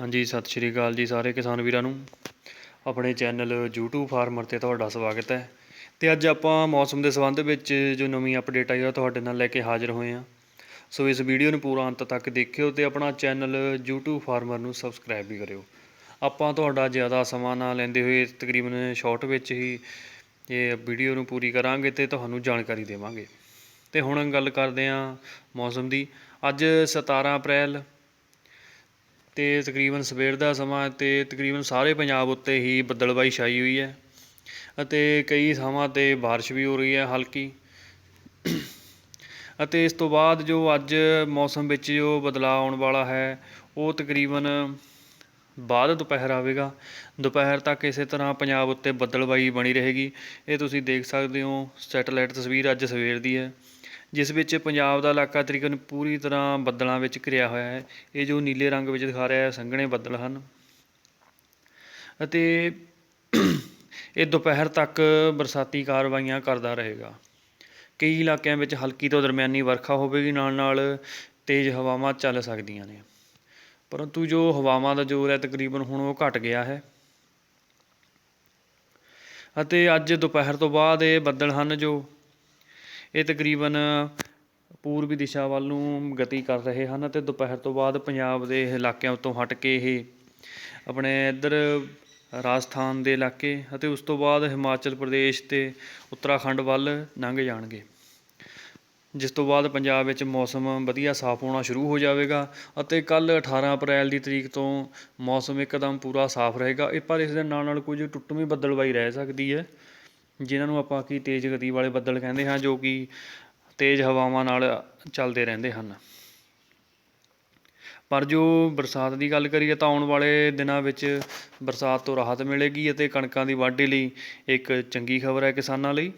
ਹਾਂਜੀ, ਸਤਿ ਸ਼੍ਰੀ ਅਕਾਲ ਜੀ ਸਾਰੇ ਕਿਸਾਨ ਵੀਰਾਂ ਨੂੰ। ਆਪਣੇ ਚੈਨਲ YouTube ਫਾਰਮਰ ਤੇ ਤੁਹਾਡਾ ਸਵਾਗਤ ਹੈ। ਤੇ ਅੱਜ ਆਪਾਂ ਮੌਸਮ ਦੇ ਸੰਬੰਧ ਵਿੱਚ ਜੋ ਨਵੀਂ ਅਪਡੇਟ ਆਈ ਆ ਤੁਹਾਡੇ ਨਾਲ ਲੈ ਕੇ ਹਾਜ਼ਰ ਹੋਏ ਹਾਂ। ਸੋ ਇਸ ਵੀਡੀਓ ਨੂੰ ਪੂਰਾ ਅੰਤ ਤੱਕ ਦੇਖਿਓ ਤੇ ਆਪਣਾ ਚੈਨਲ YouTube ਫਾਰਮਰ ਨੂੰ ਸਬਸਕ੍ਰਾਈਬ ਵੀ ਕਰਿਓ। ਆਪਾਂ ਤੁਹਾਡਾ ਜ਼ਿਆਦਾ ਸਮਾਂ ਨਾ ਲੈਂਦੇ ਹੋਏ ਤਕਰੀਬਨ ਸ਼ਾਰਟ ਵਿੱਚ ਹੀ ਇਹ ਵੀਡੀਓ ਨੂੰ ਪੂਰੀ ਕਰਾਂਗੇ ਤੇ ਤੁਹਾਨੂੰ ਜਾਣਕਾਰੀ ਦੇਵਾਂਗੇ। ਤੇ ਹੁਣ ਗੱਲ ਕਰਦੇ ਹਾਂ ਮੌਸਮ ਦੀ। ਅੱਜ 17 ਅਪ੍ਰੈਲ ਅਤੇ ਤਕਰੀਬਨ ਸਵੇਰ ਦਾ ਸਮਾਂ ਅਤੇ ਤਕਰੀਬਨ ਸਾਰੇ ਪੰਜਾਬ ਉੱਤੇ ਹੀ ਬੱਦਲਬਾਈ ਛਾਈ ਹੋਈ ਹੈ ਅਤੇ ਕਈ ਥਾਵਾਂ ਤੇ ਬਾਰਿਸ਼ ਵੀ ਹੋ ਰਹੀ ਹੈ ਹਲਕੀ। ਅਤੇ ਇਸ ਤੋਂ ਬਾਅਦ ਜੋ ਅੱਜ ਮੌਸਮ ਵਿੱਚ ਜੋ ਬਦਲਾਅ ਆਉਣ ਵਾਲਾ ਹੈ, ਉਹ ਤਕਰੀਬਨ ਬਾਅਦ ਦੁਪਹਿਰ ਆਵੇਗਾ। ਦੁਪਹਿਰ ਤੱਕ ਇਸੇ ਤਰ੍ਹਾਂ ਪੰਜਾਬ ਉੱਤੇ ਬੱਦਲਬਾਈ ਬਣੀ ਰਹੇਗੀ। ਇਹ ਤੁਸੀਂ ਦੇਖ ਸਕਦੇ ਹੋ, ਸੈਟੇਲਾਈਟ ਤਸਵੀਰ ਅੱਜ ਸਵੇਰ ਦੀ ਹੈ। ਜਿਸ ਵਿੱਚ ਪੰਜਾਬ ਦਾ ਇਲਾਕਾ ਤਕਰੀਬਨ ਪੂਰੀ ਤਰ੍ਹਾਂ ਬੱਦਲਾਂ ਵਿੱਚ ਘਿਰਿਆ ਹੋਇਆ ਹੈ। ਇਹ ਜੋ ਨੀਲੇ ਰੰਗ ਵਿੱਚ ਦਿਖਾ ਰਿਹਾ ਹੈ, ਸੰਘਣੇ ਬੱਦਲ ਹਨ। ਅਤੇ ਇਹ ਦੁਪਹਿਰ ਤੱਕ ਬਰਸਾਤੀ ਕਾਰਵਾਈਆਂ ਕਰਦਾ ਰਹੇਗਾ। ਕਈ ਇਲਾਕਿਆਂ ਵਿੱਚ ਹਲਕੀ ਤੋਂ ਦਰਮਿਆਨੀ ਵਰਖਾ ਹੋਵੇਗੀ ਨਾਲ ਨਾਲ ਤੇਜ਼ ਹਵਾਵਾਂ ਚੱਲ ਸਕਦੀਆਂ ਨੇ। ਪਰੰਤੂ ਜੋ ਹਵਾਵਾਂ ਦਾ ਜ਼ੋਰ ਹੈ, ਤਕਰੀਬਨ ਹੁਣ ਉਹ ਘਟ ਗਿਆ ਹੈ। ਅਤੇ ਅੱਜ ਦੁਪਹਿਰ ਤੋਂ ਬਾਅਦ ਇਹ ਬੱਦਲ ਹਨ ਜੋ ਇਹ ਤਕਰੀਬਨ ਪੂਰਬੀ ਦਿਸ਼ਾ ਵੱਲ ਨੂੰ ਗਤੀ ਕਰ ਰਹੇ ਹਨ ਅਤੇ ਦੁਪਹਿਰ ਤੋਂ ਬਾਅਦ ਪੰਜਾਬ ਦੇ ਇਲਾਕਿਆਂ ਉੱਤੋਂ ਹਟ ਕੇ ਇਹ ਆਪਣੇ ਇੱਧਰ ਰਾਜਸਥਾਨ ਦੇ ਇਲਾਕੇ ਅਤੇ ਉਸ ਤੋਂ ਬਾਅਦ ਹਿਮਾਚਲ ਪ੍ਰਦੇਸ਼ ਤੇ ਉੱਤਰਾਖੰਡ ਵੱਲ ਲੰਘ ਜਾਣਗੇ। ਜਿਸ ਤੋਂ ਬਾਅਦ ਪੰਜਾਬ ਵਿੱਚ ਮੌਸਮ ਵਧੀਆ ਸਾਫ਼ ਹੋਣਾ ਸ਼ੁਰੂ ਹੋ ਜਾਵੇਗਾ ਅਤੇ ਕੱਲ 18 ਅਪ੍ਰੈਲ ਦੀ ਤਰੀਕ ਤੋਂ ਮੌਸਮ ਇੱਕਦਮ ਪੂਰਾ ਸਾਫ਼ ਰਹੇਗਾ। ਇਹ ਪਰ ਇਸ ਦੇ ਨਾਲ ਨਾਲ ਕੁਝ ਟੁੱਟਵੀਂ ਬੱਦਲਬਾਈ ਰਹਿ ਸਕਦੀ ਹੈ। ਜਿਨ੍ਹਾਂ ਨੂੰ ਆਪਾਂ ਕਿ ਤੇਜ਼ ਗਤੀ ਵਾਲੇ ਬੱਦਲ ਕਹਿੰਦੇ ਹਾਂ, ਜੋ ਕਿ ਤੇਜ਼ ਹਵਾਵਾਂ ਨਾਲ ਚੱਲਦੇ ਰਹਿੰਦੇ ਹਨ। ਪਰ ਜੋ ਬਰਸਾਤ ਦੀ ਗੱਲ ਕਰੀਏ ਤਾਂ ਆਉਣ ਵਾਲੇ ਦਿਨਾਂ ਵਿੱਚ ਬਰਸਾਤ ਤੋਂ ਰਾਹਤ ਮਿਲੇਗੀ ਅਤੇ ਕਣਕਾਂ ਦੀ ਵਾਢੀ ਲਈ ਇੱਕ ਚੰਗੀ ਖਬਰ ਹੈ ਕਿਸਾਨਾਂ ਲਈ।